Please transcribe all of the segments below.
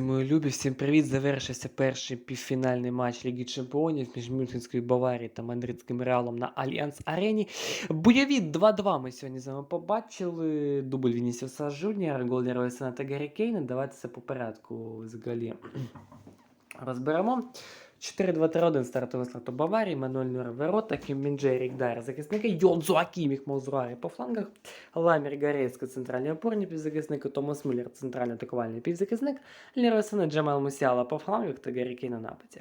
Мої любі, всім привіт! Завершився перший півфінальний матч Ліги Чемпіонів між Мюнхенською Баварією та Мадридським Реалом на Альянс Арені. Бойові 2-2 ми сьогодні з вами побачили. Дубль Вінісіуса Жуніор, гол Сена та Гаррі Кейна. Давайте це по порядку взагалі розберемо. 4-2-3-1 стартовий у Баварії, Мануель Нур в воротах, Мінджей Рікдайр захисники, Йонзу Акіміх Мозруарі по флангах, Ламір Гарейсько центральний опорний півзахисник, Томас Мюллер центральний атакувальний півзахисник, Лерой Сене Джамал Мусіала по флангах та Гаррі на нападі.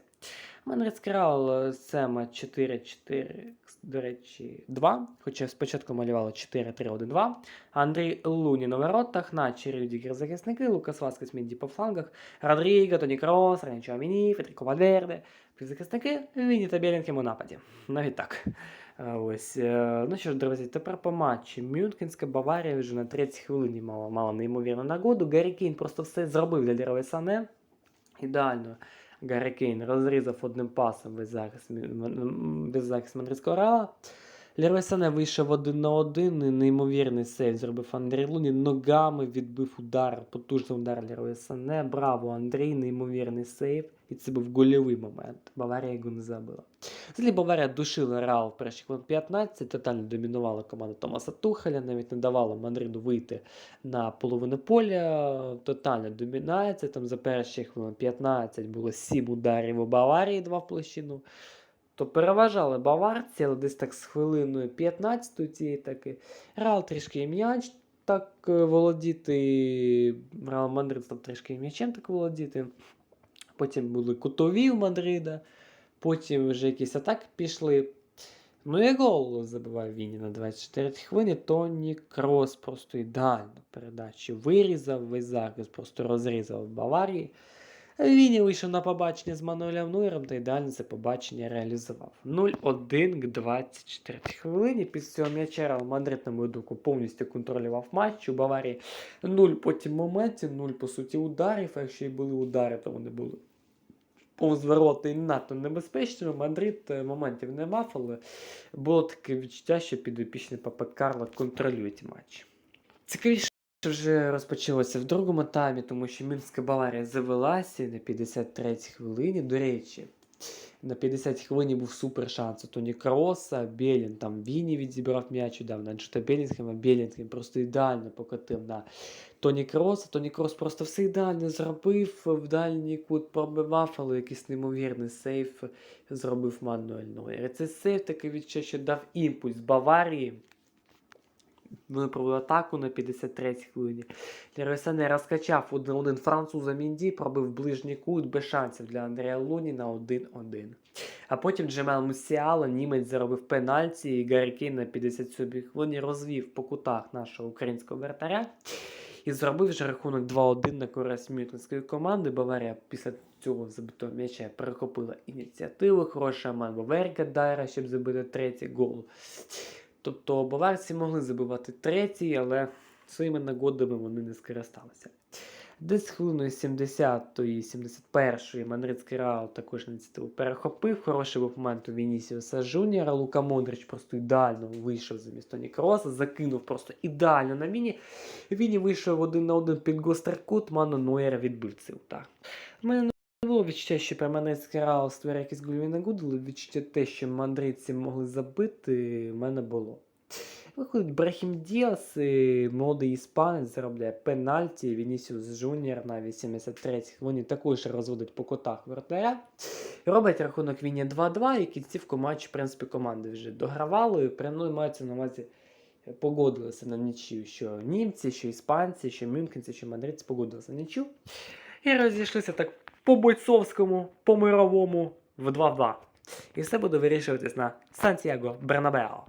Мандрицький Реал Сема 4-4, до речі, 2, хоча спочатку малювало 4-3-1-2. Андрій Луні на воротах, Начі Рюдігер захисники, Лукас Васкес Мінді по флангах, Родріго, Тоні Крос, Ренчо Аміні, Федеріко Вальверде, півзахисники, Віні та Білінкем у нападі. Навіть так. Ось. е, Ну що ж, друзі, тепер по матчі. Мюнхенська Баварія вже на 30 хвилині мала, мала неймовірну нагоду. Гаррі Кейн просто все зробив для Лірове Сане. Ідеально. Гаррі Кейн розрізав одним пасом весь захист, захист Мадридського Реала. Лерой Сане вийшов один на один, і неймовірний сейв зробив Андрій Луні. Ногами відбив удар, потужний удар Лероя Сане. Браво, Андрій, неймовірний сейв. І це був гольовий момент. Баварія його не забила. Взагалі Баварія душила Реал в хвилин 15, тотально домінувала команда Томаса Тухеля, навіть не давала Мадриду вийти на половину поля. Тотальна домінація. Там за хвилин 15 було 7 ударів у Баварії, 2 в площину. То переважали баварці, але десь так з хвилиною 15 цієї таки. Реал трішки м'яч так е, володіти. Реал Мадрид став трішки м'ячем так володіти. Потім були кутові у Мадрида. Потім вже якісь атаки пішли. Ну і гол забивав Віні на 24 хвилини. Тоні Крос просто ідеально передачу вирізав, весь захист просто розрізав в Баварії. Віні вийшов на побачення з Мануелем Нуєром та ідеально це побачення реалізував. 0-1 к 24 хвилині. Після цього м'яча Реал Мадрид, на мою думку, повністю контролював матч. У Баварії 0 потім моментів, 0 по суті ударів. А якщо і були удари, то вони були повз ворота і надто небезпечними. Мадрид е, моментів не мав, але було таке відчуття, що підопічний Папа Карло контролюють матч. Цікавіше вже розпочалося в другому таймі, тому що Мінська Баварія завелася на 53-й хвилині. До речі, на 50-й хвилині був супер шанс Тоні Кроса, Белін там Віні відзібрав м'яч, дав на Джута Белінгема, Белінгем просто ідеально покотив на Тоні Кроса. Тоні Крос просто все ідеально зробив, в дальній кут пробивав, але якийсь неймовірний сейф зробив Мануель І Цей сейф таке відчуття, що дав імпульс Баварії. Вони провели атаку на 53-й хвилині. Лерой розкачав 1-1 француза Мінді, пробив ближній кут без шансів для Андрія Луні на 1-1. А потім Джемел Мусіала, німець заробив пенальті, і Гаррі на 57-й хвилині розвів по кутах нашого українського вратаря. І зробив вже рахунок 2-1 на користь мюнхенської команди. Баварія після цього забитого м'яча перехопила ініціативу. Хороший аман Верга Дайра, щоб забити третій гол. Тобто баварці могли забивати третій, але своїми нагодами вони не скористалися. Десь хвилиною 70-ї, 71-ї Мадридський Реал також ініціативу перехопив. Хороший був момент у Вінісіуса Жуніора. Лука Модрич просто ідеально вийшов замість Тоні Кроса, закинув просто ідеально на Віні. Віні вийшов один на один під гостеркут, Мано Нойера відбив цей удар. Було відчуття, що Перманецький Реал створює якісь гольові нагоди, відчуття те, що мандридці могли забити, в мене було. Виходить Брахім Діас, молодий іспанець, заробляє пенальті. Вінісіус Жуніор на 83-й хвилині також розводить по котах вратаря. Робить рахунок Віні 2-2, і кінцівку матчу, в принципі, команди вже догравали. Прямо мається на увазі погодилися на нічию, що німці, що іспанці, що мюнхенці, що мадридці погодилися на нічю. І розійшлися так по бойцовському, по мировому в 2-2. І все буде вирішуватись на Сантьяго Бернабео.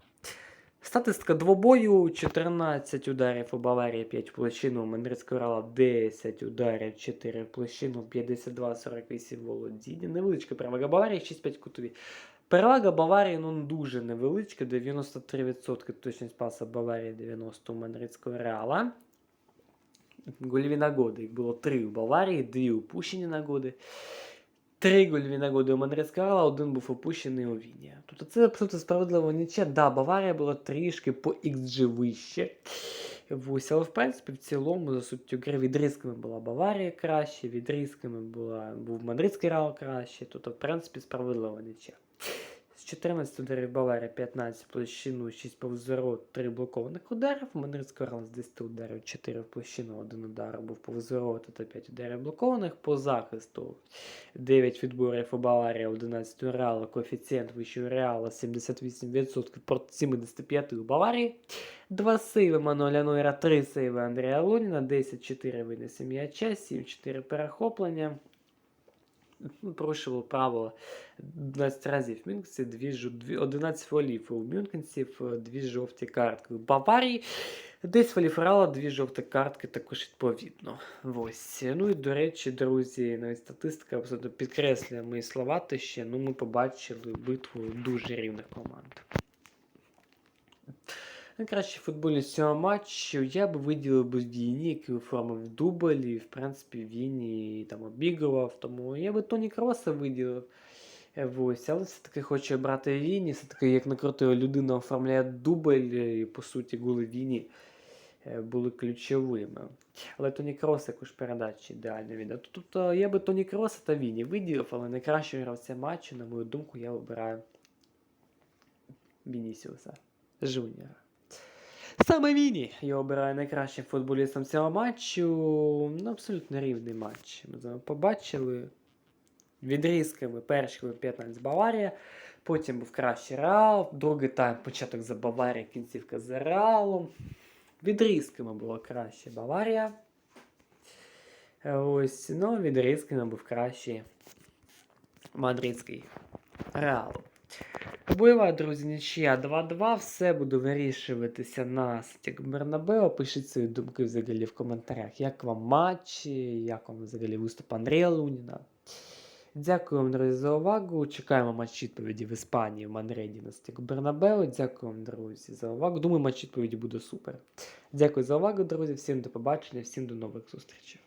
Статистика двобою: 14 ударів у Баварії, 5 в площину, у Мадридського Реала 10 ударів, 4 в площину, 52-48 володіння. Невеличка перевага Баварії, 6-5 кутові. Перевага Баварії ну, дуже невеличка, 93% точність паса Баварії, 90 у Мадридського Реала. Гольові нагоди. Їх було 3 у Баварії, 2 упущені нагоди. Три гольові нагоди у Реала, один був опущений у Віні. Тобто це абсолютно справедливо нічия. Да, Баварія була трішки по XG вище. Ось, але в принципі в цілому за суттю гри відрізками була Баварія краще, відрізками була, був Мадридський Реал краще. Тобто, в принципі, справедлива нічия. З 14 ударів Баварія 15 в площину, 6 повз ворот, 3 блокованих ударів. У Мадридського Реала з 10 ударів 4 в площину, 1 удар був повз ворота та 5 ударів блокованих. По захисту 9 відборів у Баварії, 11 у Реала, коефіцієнт вищого Реала 78% проти 75 у Баварії. Два сейви Мануеля Нойра, 3 сейви Андрія Луніна, 10-4 винесе м'яча, 7-4 перехоплення. Ну, Порушував правило 12 разів в Мюнхенці, дві, дві, 11 волів у Мюнхенців, дві жовті картки. У Баварії 10 фолів Реала, дві жовті картки також відповідно. Ось. Ну і до речі, друзі, навіть статистика абсолютно підкреслює мої слова, те ще ну, ми побачили битву дуже рівних команд. Найкращий футболіст цього матчу я б виділив би Віні, який оформив дубль, і в принципі Віні там обігрував, тому я би Тоні Кроса виділив. Ось, але все-таки хочу брати Віні, все-таки як накрутила людина оформляє дубль, і по суті голи Віні були ключовими. Але Тоні Крос якусь передачі ідеально віддав. Тобто я би Тоні Кроса та Віні виділив, але найкращого гравця матчу, на мою думку, я вибираю Вінісіуса Жуніора. Саме Віні я обираю найкращим футболістом цього матчу. Ну, абсолютно рівний матч. Ми з вами побачили відрізками перші 15 Баварія, потім був кращий Реал, другий тайм початок за Баварія, кінцівка за Реалом. Відрізками було краще Баварія. Ось, ну, відрізками був кращий мадридський Реал. Бойова, друзі, нічия 2-2. Все буду вирішуватися на Сантьяго Бернабео. Пишіть свої думки взагалі в коментарях. Як вам матч, як вам взагалі виступ Андрія Луніна. Дякую вам, друзі, за увагу. Чекаємо матч відповіді в Іспанії в Манреді на Сантьяго Бернабео. Дякую вам, друзі, за увагу. Думаю, матч відповіді буде супер. Дякую за увагу, друзі. Всім до побачення, всім до нових зустрічей.